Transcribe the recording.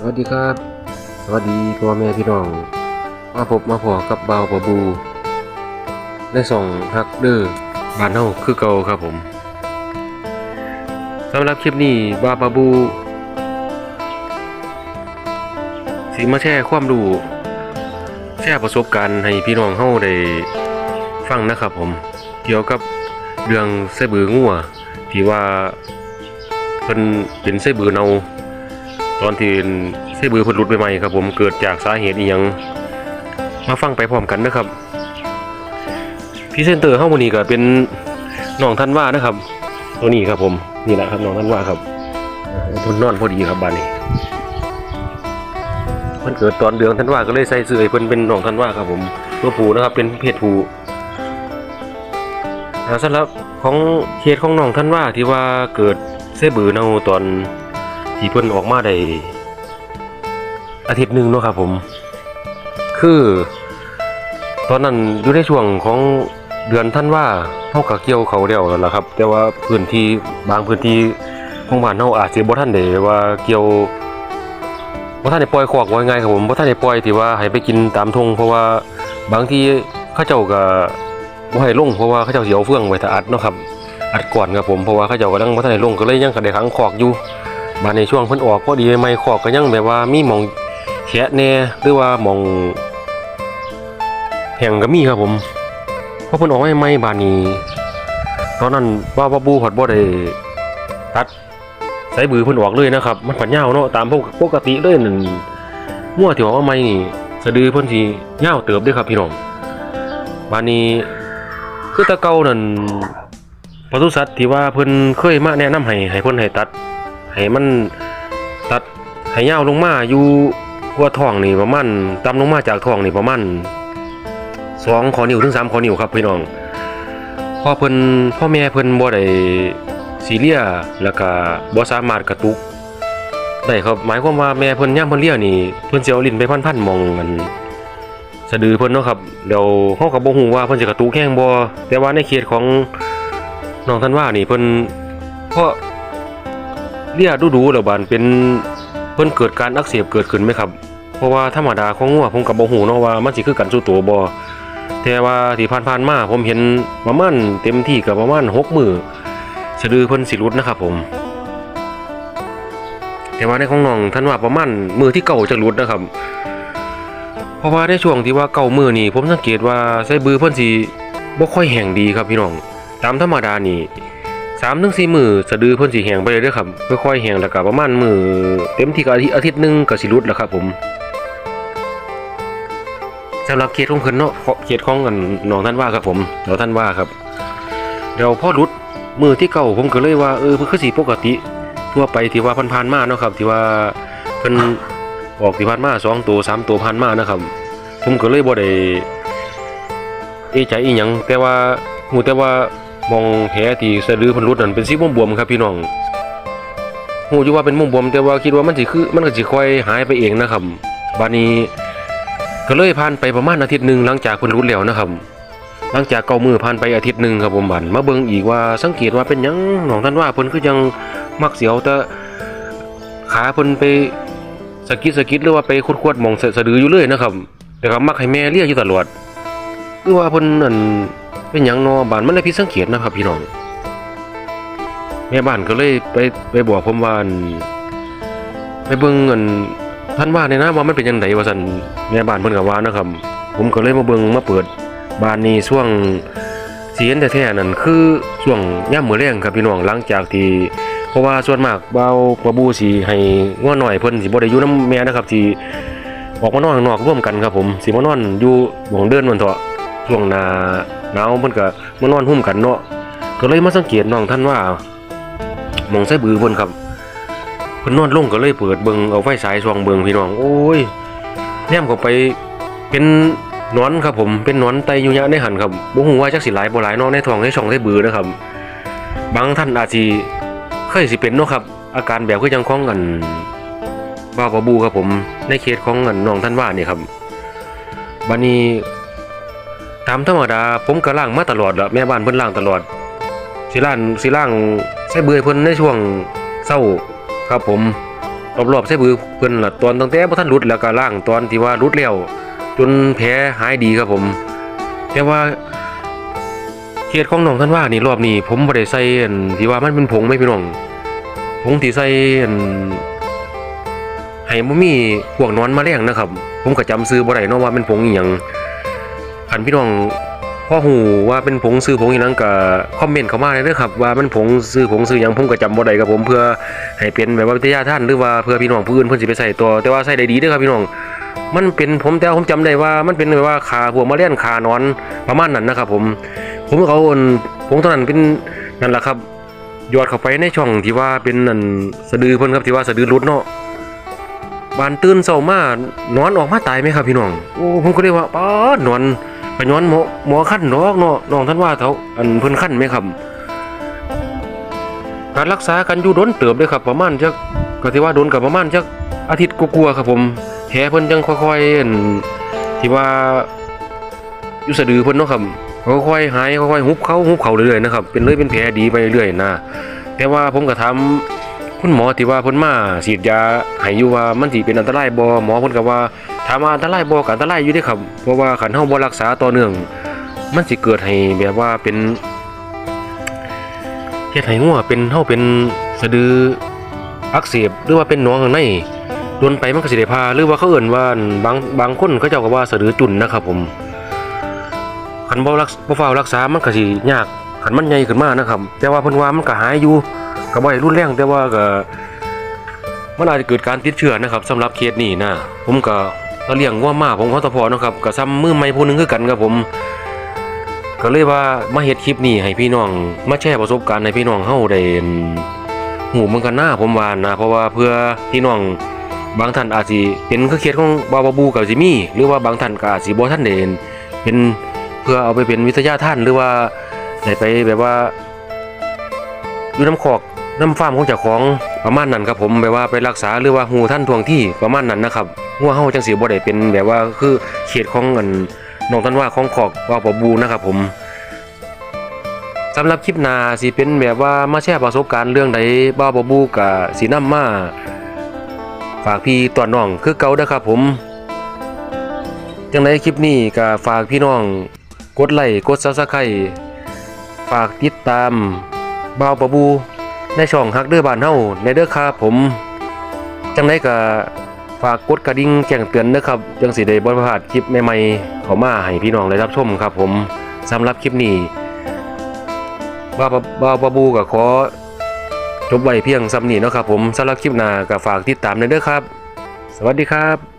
สวัสดีครับ สวัสดีพ่อแม่พี่น้อง มาพบมาพอกับเบาวปะบูในส่งฮักเดอร์บานเฮาคือเก่าครับผมสำหรับคลิปนี้บาวปะบูสิมาแชร์ความรู้แชร์ประสบการณ์ให้พี่น้องเฮาได้ฟังนะครับผม เกี่ยวกับเรื่องไส้บืองัวที่ว่าเพิ่นเป็นไส้บือเนา ตอนที่ไส้บือพิ่นหลุดไปใหม่ครับ ผมเกิดจากสาเหตุอีหยังมาฟังไปพร้อมกันนะครับพรีเซนเตอร์เฮามื้อนี้ก็เป็นน้องท่านว่านะครับ ตัวนี้ครับผมนี่แหละครับน้องท่านว่าครับเพิ่นนอนพอดีครับบ้านนี้เพิ่นเกิดตอนเดือนท่านว่าก็เลยใส่เสื้อเพิ่นเป็นน้องท่านว่าครับ ผมตัวผูนะครับ เป็นเพศผู้อ่าสำหรับของเคสของน้องท่านว่าที่ว่าเกิดไส้บือเนาตอน ที่เพิ่นออกมาได้อาทิตย์หนึ่งเนาะครับผม คือ ตอนนั้นอยู่ในช่วงของเดือนท่านว่าเฮาก็เกี่ยวเขาวแล้วล่ะครับ แต่ว่าพื้นที่บางพื้นที่ของบ้านเฮาอาจสิบ่ทันได้ว่าเกี่ยวบ่ทันได้ปล่อยคอกว่าง่ายครับผมบ่ทันได้ปล่อยที่ว่าให้ไปกินตามทงเพราะว่าบางทีเขาเจ้าก็บ่ให้ลงเพราะว่าเขาเจ้าเสิเอาเฟืองไว้ถ้าอัดเนาะครับอัดก่อนครับผมเพราะว่าเขาเจ้าก็ยังบ่ทันได้ลงก็เลยยังก็ได้ขังคอกอยู่ บาดในช่วงเพิ่นออกพอดีใหม่ขอกก็ยังแบบว่ามีหมองแฉะแน่หรือว่าหมองแห้งก็มีครับผมเพราะเพิ่นออกใหม่บาดนี้ตอนนั้นว่าว่าบูผัดบ่ได้ตัดใส่บือเพิ่นออกเลยนะครับ มันผัดยาวเนาะตามปกติเลยนั่นงัวที่ออกมาใหม่นี่สะดือเพิ่นสิยาวเติบด้อครับพี่น้องบาดนี้คือตะเก่านั่นปศุสัตว์ที่ว่าเพิ่นเคยมาแนะนำให้ให้เพิ่นให้ตัด ให้มันตัดให้ยาวลงมาอยู่หัวท้องนี่ประมาณต่ำลงมาจากท้องนี่ประมาณสองขอนิ้วถึงสามขอนิ้วครับพี่น้องพ่อเพิ่นพ่อแม่เพิ่นบ่ได้ซีเรียแล้วก็บ่สามารถกระตุกได้ครับหมายความว่าแม่เพิ่นย่ามเพิ่นเลี้ยนี่เพิ่นสิเอาลิ้นไปพันๆมองมันสะดือเพิ่นเนาะครับเดี๋ยวเฮาก็บ่ฮู้ว่าเพิ่นสิกระตุกแห้งบ่แต่ว่าในเขตของน้องท่านว่านี่เพิ่นเพราะ เลียดูดูแล้วบานเป็นเพิ่นเกิดการอักเสบเกิดขึ้นไหมครับ เพราะว่าธรรมดาของงัวผมก็บ่ฮู้เนาะว่ามันสิคือกันสู่ตัวบ่แต่ว่าที่ผ่านๆมาผมเห็นประมาณเต็มที่ก็ประมาณ6มือสะดือเพิ่นสิหลุดนะครับ ผม แต่ว่าในของน้องท่านว่าประมาณมือที่เก่าจะหลุดนะครับ เพราะว่าในช่วงที่ว่าเก่ามือนี่ผมสังเกตว่าไส้บือเพิ่นสิบ่ค่อยแห้งดีครับพี่น้อง ตามธรรมดานี่ สามถึงสี่มือสะดือเพิ่นสิแหงไปเลยเด้อครับค่อยๆแหงแล้วก็ประมาณมือเต็มที่ก็อาทิตย์อาทิตย์หนึงก็สิหลุดแล้วครับผมสำหรับเคสของเพิ่นเนาะเคสของอันน้องท่านว่าครับผมเดี๋ยวท่านว่าครับเดี๋ยวพ่อหลุดมือที่เก่าผมก็เลยว่าเออเพิ่นคือสิปกติ ทั่วไปที่ว่าผ่านๆมาเนาะครับที่ว่าเพิ่นออกที่ผ่านมาสองตัวสามตัวผ่านมานะครับ ผมก็เลยบ่ได้เอใจอีหยังแต่ว่าฮู้แต่ว่า มองแผลที่สะดือพันรุดนั่นเป็นสีบวมๆครับพี่น้องหูอยู่ว่าเป็นมุมบวมแต่ว่าคิดว่ามันสิคือมันก็สิค่อยหายไปเองนะครับบานี้ก็เลยผ่านไปประมาณอาทิตย์หนึ่งหลังจากเพิ่นรุดแล้วนะครับ หลังจากเกามือผ่านไปอาทิตย์หนึ่งครับผมบัดมาเบิ่งอีกว่าสังเกตว่าเป็นยังน้องท่านว่าเพิ่นคือยังมักเสียวแต่ขาเพิ่นไปสะกิดสะกิดหรือว่าไปขวดๆมองสะดืออยู่เลยนะครับแต่ก็มักให้แม่เลียอยู่ตลอดคือว่าเพิ่นนั่น เป็นหยังนอบ้านมันเลยผิสังเกตนะครับพี่น้องแม่บ้านก็เลยไปไปบอกผมว่านไปเบิ่งอันท่านว่าเนี่ยนะว่ามันเป็นยังไงว่าซั่นแม่บ้านเพิ่นก็ว่านะครับ ผมก็เลยมาเบิ่งมาเปิดบ้านนี้ช่วงเสีเห็นแท้ๆนั่นคือช่วงย่ามมื้อแรงครับพี่น้องหลังจากที่เพราะว่าส่วนมากเบาปะบูสิให้ง้อหน่อยเพิ่นสิบ่ได้อยู่นํแม่นะครับสิออกมานอนข้างนอกร่วมกันครับผมสิมานอนอยู่หม่องเดินมันเถาะช่วงนา หนาวเพิ่นก็มานอนหุ้มกันเนาะก็เลยมาสังเกตน้องท่านว่ามองใส่บือเพิ่นครับเพิ่นนอนลงก็เลยเปิดเบิงเอาไฟฉายส่องเบิงพี่น้องโอ้ยแนมเข้าไปเป็นนอนครับผมเป็นนอนไตยู่ยะในหันครับบ่ฮู้ว่าจักสิหลายบ่หลายเนาะในท้องในช่องในบือนะครับ บางท่านอาจสิเคยสิเป็นเนาะครับ อาการแบบคือจังของกันบ้าวบาบูครับผมในเคสของกันน้องท่านว่านี่ครับบัดนี้ ตามธรรมดาผมก็ล้างมาตลอดละแม่บ้านเพิ่นล้างตลอดสิล้างสิล้างใส่เบื่อเพิ่นในช่วงเช้าครับผมรอบๆใส่บือเพิ่นละตอนตั้งแต่บ่ทันหลุดแล้วก็ล่างตอนที่ว่าหลุดแล้วจนแผลหายดีครับผม แต่ว่าเคสของน้องท่านว่านี่รอบนี้ผมบ่ได้ใส่ที่ว่ามันเป็นผงไม่พี่น้องผงที่ใส่ให้บ่มีพวกนอนมาแมลงนะครับ ผมก็จำซื้อบ่ได้เนาะว่าเป็นผงอีหยัง คันพี่น้องพ่อหูว่าเป็นผงซื้อผงอีหยังก็คอมเมนต์เข้ามาเลยเด้อครับว่ามันผงซื้อผงซื้อยังผมก็จำบ่ได้ครับผมเพื่อให้เป็นแบบว่าวิทยาท่านหรือว่าเพื่อพี่น้องผู้อื่นเพิ่นสิไปใส่ตัวแต่ว่าใส่ได้ดีเด้อครับพี่น้องมันเป็นผมแต่ผมจำได้ว่ามันเป็นแบบว่าขาพวกแมลงขานอนประมาณนั้นนะครับ ผมผมก็เอาอันผงตัวนั้นเป็นนั่นแหละครับยอดเข้าไปในช่องที่ว่าเป็นนั่นสะดือเพิ่นครับที่ว่าสะดือรุดเนาะบานตื่นเช้ามากนอนออกมาตายไหมครับพี่น้องโอ้ผมก็เลยกว่าป๊านอน ไปนอนหมอหมอขั้นดอกเนาะน้องท่านว่าเขาอันเพิ่นขั้นไหมครับการรักษากันอยู่ดนเติบเลยครับ ประมาณจักก็ที่ว่าโดนกับประมาณจักอาทิตย์กลัวๆครับผมแผลเพิ่นจังค่อยๆอันที่ว่าอยู่สะดือเพิ่นเนาะครับค่อยๆหายค่อยๆหุบเขาหุบเขาเรื่อยๆนะครับเป็นเลยเป็นแผลดีไปเรื่อยๆนะแต่ว่าผมก็ถามคุณหมอที่ว่าเพิ่นมาฉีดยาให้อยู่ว่ามันสิเป็นอันตรายบ่หมอเพิ่นก็ว่า ถามว่าอันตรายบ่ก็อันตรายอยู่เด้ครับเพราะว่าคันเฮาบ่รักษาต่อเนื่อง มันสิเกิดให้แบบว่าเป็นเฮ็ดให้งัวเป็นเฮาเป็นสะดืออักเสบหรือว่าเป็นหนองข้างในโดนไปมันก็สิได้พาหรือว่าเขาเอิ้นว่าบางบางคนเขาเจ้าก็ว่าสะดือจุนนะครับผมคันบ่รักบ่ฟ้ารักษามันก็สิยากคันมันใหญ่ขึ้นมานะครับ แต่ว่าเพิ่นว่ามันก็หายอยู่ก็บ่ได้รุนแรงแต่ว่าก็มันอาจจะเกิดการติดเชื้อนะครับสำหรับเคสนี้นะผมก็ ก็เลี้ยงวัวมาผมเขาตะพอนะครับก็ซ้ำมือใหม่ผู้หนึงคือกันครับผม ก็เลยว่ามาเฮ็ดคลิปนี้ให้พี่น้องมาแชร์ประสบการณ์ให้พี่น้องเฮาได้หูมันกันหน้าผมวานนะเพราะว่าเพื่อพี่น้องบางท่านอาจสิเป็นเคือเคสของบาบาบูกับสิมี่หรือว่าบางท่านก็อาจสิบ่ทันได้เห็นเป็นเพื่อเอาไปเป็นวิทยาท่านหรือว่าได้ไปแบบว่าอยู่น้ำขอก น้ำฟาร์มของเจ้าของประมาณนั้นครับผมแบบว่าไปรักษาหรือว่าหูท่านทวงที่ประมาณนั้นนะครับหัวเฮาจังสีบ่ได้เป็นแบบว่าคือเขตของอันนองท่านว่าของขอกว่าปอบูนะครับผมสำหรับคลิปนาสิเป็นแบบว่ามาแชร์ประสบการณ์เรื่องใดบ้าปอบูกับสีน้ำมาฝากพี่ตอนน้องคือเก่าเด้ครับผมจังไดคลิปนี้ก็ฝากพี่น้องกดไลค์กด Subscribe ฝากติดตามบ่าวปะบู ในช่องฮักเด้อบ้านเฮาในเด้อครับผมจังไดก็ฝากกดกระดิ่งแจ้งเตือนเด้อครับจังสิได้บ่พลาดคลิปใหม่ๆเข้ามาให้พี่น้องได้รับชมครับ ผมสำหรับคลิปนี้บ่าวปะบ่าปะบูก็ขอจบไว้เพียงซ้ำนี้เนาะครับผมสำหรับคลิปหน้าก็ฝากติดตามในเด้อครับ สวัสดีครับ